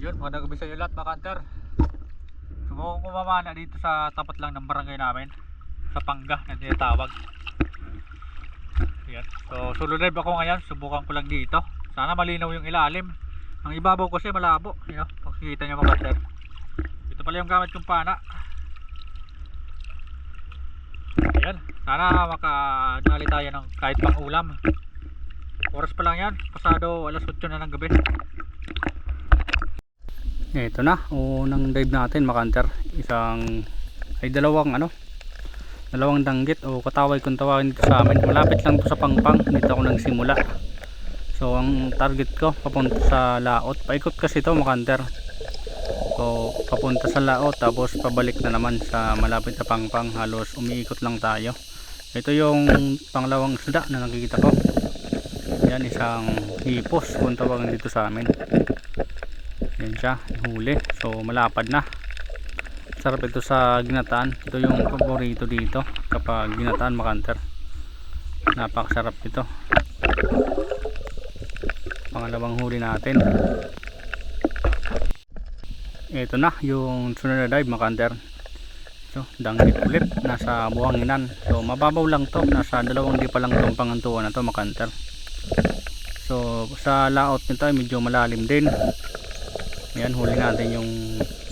Yun, magandang gabi sa iyo lahat mga kanter. Subukan ko mamana dito sa tapat lang ng barangay namin. Sa Pangga na tinatawag. Yan. So, solo drive ako ngayon. Subukan ko lang dito. Sana malinaw yung ilalim. Ang ibabaw kasi malabo. Yan, makikita nyo mga kanter. Ito pala yung gamit kong pana. Ayan. Sana makadali tayo ng kahit pang ulam. Oras pa lang yan. Pasado alas 8 na ng gabi. Ito na, unang dive natin makanter. Isang ay dalawang ano? Dalawang danggit o kataway kung tawagin sa amin. Malapit lang to sa Pangpang. Dito ako nagsimula. So ang target ko papunta sa Laot. Paikot kasi to makanter. So papunta sa Laot tapos pabalik na naman sa malapit sa Pangpang. Halos umiikot lang tayo. Ito yung pangalawang isda na nakikita ko. Yan isang hipos kung tawagin dito sa amin. Yan siya, huli. So malapad na. Sarap ito sa ginataan. Ito yung paborito dito kapag ginataan makanter. Napakasarap ito. Pangalawang huli natin. Ito na yung sunod na dive makanter. So, danggit ulit nasa buhanginan. So mababaw lang to. Nasa dalawang di pa lang tong pangantuan na to makanter. So sa laot nito ay medyo malalim din. Ayan, huli natin yung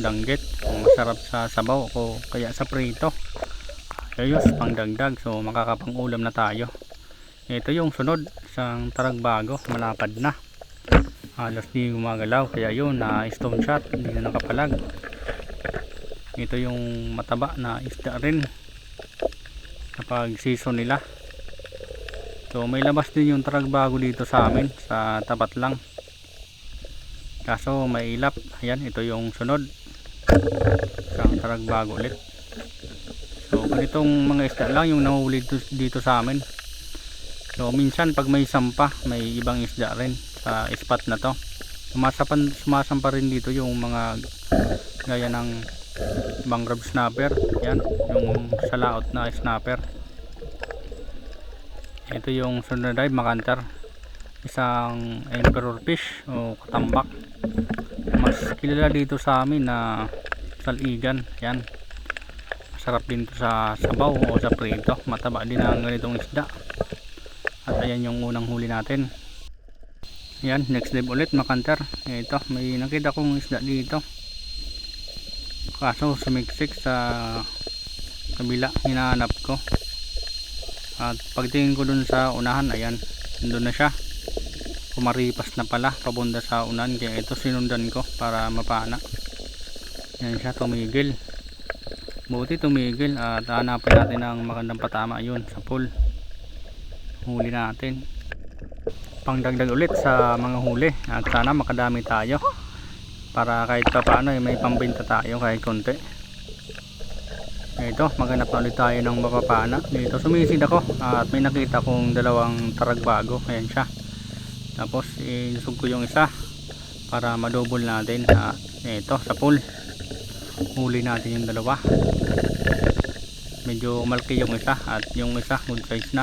danggit. Ang masarap sa sabaw o kaya sa prito. Ayos, pang dagdag. So, makakapang ulam na tayo. Ito yung sunod. Isang taragbago. Malapad na. Halos di gumagalaw. Kaya yun, na stone shot. Hindi na nakapalag. Ito yung mataba na isda rin. Kapag season nila. So, may labas din yung taragbago dito sa amin. Sa tapat lang kaso may ilap. Ayan ito yung sunod. Isang taragbago ulit. So ganitong mga isda lang yung nahuli dito, dito sa amin. So minsan pag may sampa may ibang isda rin sa spot na to. Sumasapan, sumasampa rin dito yung mga gaya ng mangrove snapper. Yan yung salaot na snapper. Ito yung sunod dive makantar isang emperor fish o katambak. Mas kilala dito sa amin na saligan yan. Masarap din to sa sabaw o sa prito. Mataba din ang ganitong isda. At ayan yung unang huli natin. Yan next dive ulit makanter ito may nakita kong isda dito. Kaso sumiksik sa kabila hinahanap ko. At pagtingin ko dun sa unahan ayan doon na siya kumaripas na pala papunta sa unan. Kaya ito sinundan ko para mapana. Yan siya tumigil. Buti tumigil at hanapin natin ang magandang patama. Yun sa pool. Huli natin. Pangdagdag ulit sa mga huli. At sana makadami tayo. Para kahit pa paano eh, may pambinta tayo kahit konti. Ito maghanap na ulit tayo ng mapapana. Dito sumisid ako at may nakita kong dalawang taragbago. Ayan siya tapos ilusog ko yung isa para madouble natin na ito sa pool. Huli natin yung dalawa. Medyo malaki yung isa at yung isa good size na.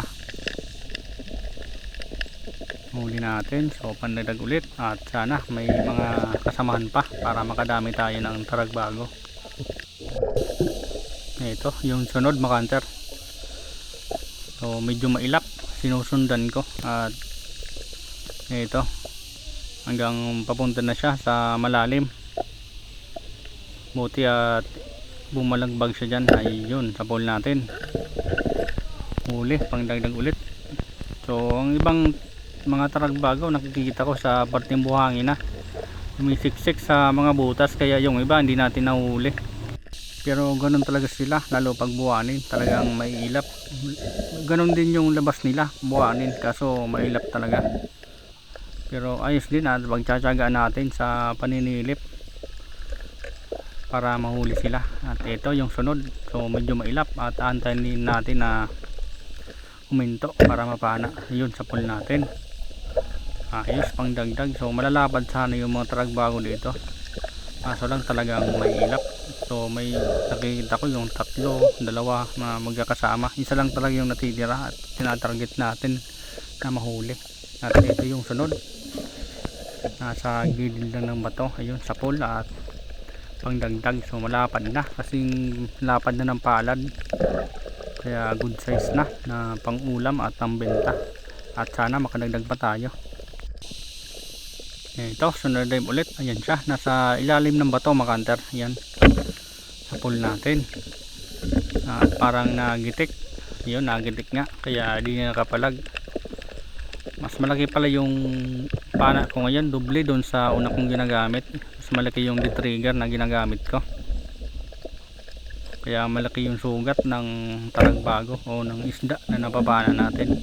Huli natin. So pandadag ulit. At sana may mga kasamahan pa para makadami tayo ng taragbago ito yung sunod makanter. So medyo mailap. Sinusundan ko at ito. Hanggang papunta na siya sa malalim. Buti at bumalagbag siya dyan. Ay yun sa pool natin. Huli pangdagdag ulit. So ang ibang mga taragbagaw nakikita ko sa parteng buhangin na. Umisiksik sa mga butas kaya yung iba hindi natin nahuli. Pero ganun talaga sila lalo pag buwanin talagang may ilap. Ganun din yung labas nila buwanin kaso mailap talaga pero ayos din at pagtsatsagaan natin sa paninilip para mahuli sila. At ito yung sunod. So medyo mailap at antayin natin na huminto para mapana. Yun sa pool natin. Ayos pang dagdag so malalapad sana yung mga tragbago dito. Kaso lang talagang may ilap. So may nakikita ko yung tatlo dalawa na magkakasama. Isa lang talaga yung natitira at tinatarget natin na mahuli at ito yung sunod. Nasa gilid lang ng bato. Ayun sa pool at pangdagdag. So malapad na. Kasing lapad na ng palad. Kaya good size na na pang ulam at pambenta. At sana makadagdag pa tayo. Ito sunod dive ulit. Ayan siya. Nasa ilalim ng bato makanter. Ayan. Sa pool natin. At parang nagitik. Yun nagitik nga. Kaya di na nakapalag mas malaki pala yung pana ko ngayon doble doon sa una kong ginagamit. Mas malaki yung trigger na ginagamit ko. Kaya malaki yung sugat ng taragbago o ng isda na napapana natin.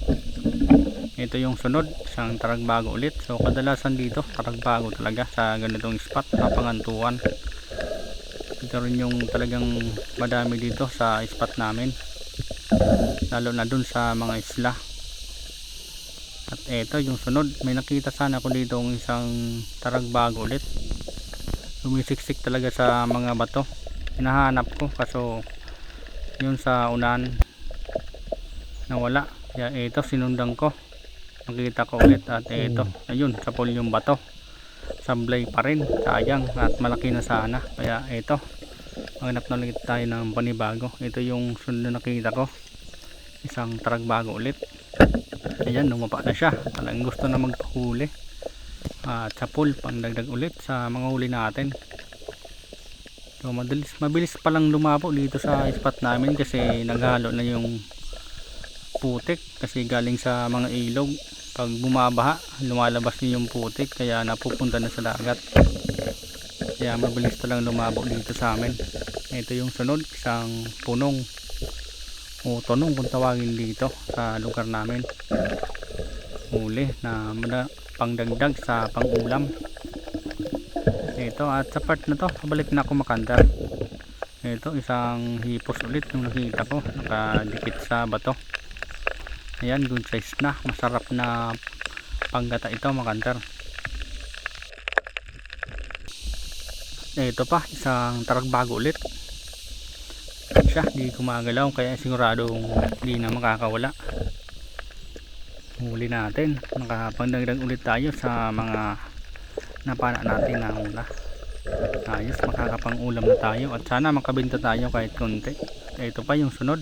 Ito yung sunod isang taragbago ulit. So kadalasan dito taragbago talaga sa ganitong spot sa pangantuan. Ito rin yung talagang madami dito sa spot namin. Lalo na dun sa mga isla eto yung sunod. May nakita sana ako dito ng isang taragbago ulit. Lumisiksik talaga sa mga bato. Hinahanap ko kaso yun sa unan nawala. Kaya eto sinundan ko. Nakita ko ulit at eto ayun sa pool yung bato. Sablay pa rin sayang at malaki na sana. Kaya eto maghanap na ulit tayo ng panibago. Ito yung sunod na nakita ko. Isang taragbago ulit ayan lumapa na siya. Talagang gusto na magpahuli. At sa pool pangdagdag ulit sa mga huli natin. So madalis, mabilis palang lumapo dito sa spot namin kasi naghalo na yung putik kasi galing sa mga ilog. Pag bumabaha lumalabas na yung putik kaya napupunta na sa dagat. Kaya mabilis palang lumabo dito sa amin. Ito yung sunod isang punong o tunong kung tawagin dito sa lugar namin. Huli na pangdagdag sa pangulam. Ito at sa part na to pabalik na ako makandar ito isang hipos ulit yung nakita ko nakadikit sa bato. Ayan good size na. Masarap na panggata ito makandar ito pa isang taragbago ulit siya di gumagalaw kaya siguradong di na makakawala. Huli natin. Nakapagdagdag ulit tayo sa mga napana natin na hula. Ayos makakapang ulam na tayo at sana makabenta tayo kahit konti. Ito pa yung sunod.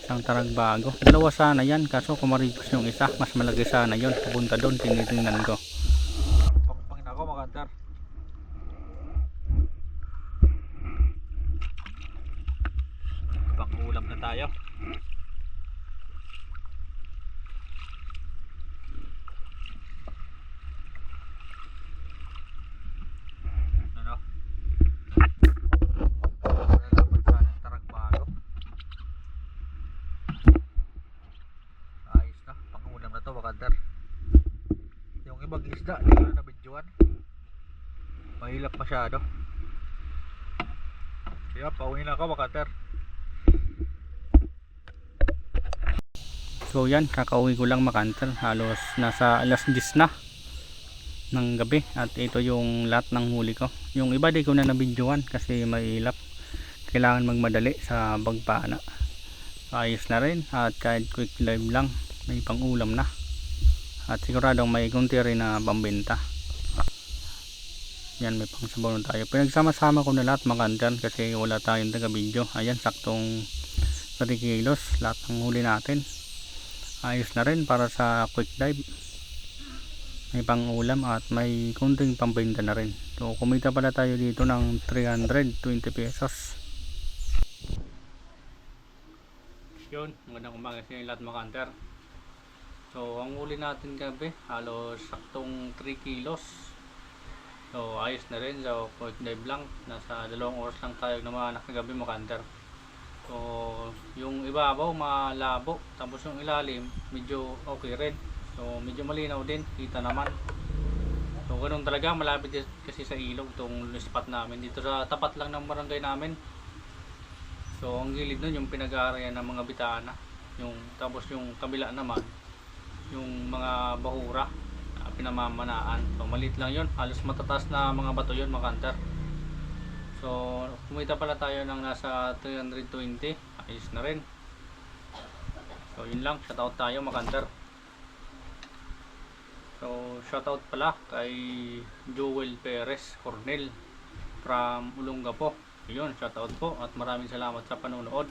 Isang taragbago dalawa sana yan kaso kumaripos yung isa mas malaki sana yon pupunta doon tinitingnan ko pangpangin ako makandar pangulam na tayo ano Nalaman sa ng taragbago ayos na pangulam na to bakandar yung ibang isda hindi ko na nabidyoan mahilap masyado kaya pauwi na ako bakandar So yan, kakauwi ko lang makanter. Halos nasa alas 10 na ng gabi at ito yung lahat ng huli ko. Yung iba di ko na nabidyoan kasi mailap. Kailangan magmadali sa bagpana. Ayos na rin at kahit quick live lang may pang ulam na. At siguradong may kunti rin na pambenta. Yan may pang sabaw na tayo. Pinagsama-sama ko na lahat makanter kasi wala tayong taga video. Ayan saktong 3 kilos lahat ng huli natin ayos na rin para sa quick dive may pang ulam at may kunting pambenta na rin so kumita pala tayo dito ng 320 pesos yun magandang umaga sa lahat mga hunter so ang uli natin gabi halos saktong 3 kilos. So ayos na rin. So quick dive lang. Nasa dalawang oras lang tayo naman kagabi mga hunter So, yung ibabaw malabo, tapos yung ilalim medyo okay rin. So, medyo malinaw din, kita naman. So, ganun talaga, malapit kasi sa ilog tong spot namin. Dito sa tapat lang ng barangay namin. So, ang gilid nun yung pinag-aarayan ng mga bitana. Yung tapos yung kabila naman yung mga bahura na pinamamanaan. So, maliit lang 'yon. Halos matataas na mga bato 'yon, mga kanter. So, kumita pala tayo ng nasa 320. Ayos na rin. So, yun lang. Shoutout tayo, makanter. So, So, shoutout pala kay Joel Perez Cornel from Olongapo. Yun, shoutout po at maraming salamat sa panonood.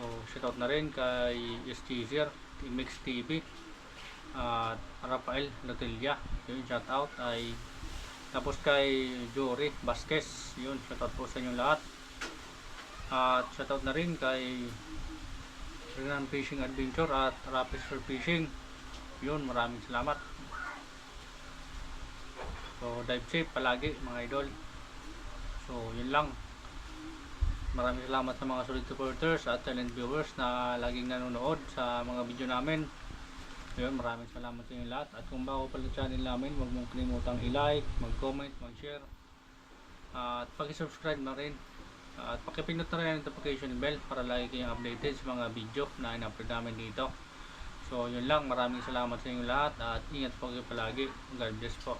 So, shoutout na rin kay STZR, Mix TV, at Rafael Lotilla. Yun, shoutout ay tapos kay Jory Vasquez. Yun, shoutout po sa inyo lahat. At shoutout na rin kay Renan Fishing Adventure at Rapis for Fishing. Yun, maraming salamat. So, dive safe palagi mga idol. So, yun lang. Maraming salamat sa mga solid supporters at silent viewers na laging nanonood sa mga video namin. Yun, maraming salamat sa inyo lahat. At kung bago pala channel namin, huwag mong kalimutang i-like, mag-comment, mag-share. At pag-subscribe na rin. At pakipindot na rin ang notification bell para lagi kayong updated sa mga video na in-upload namin dito. So, yun lang. Maraming salamat sa inyo lahat at ingat po kayo palagi. God bless po.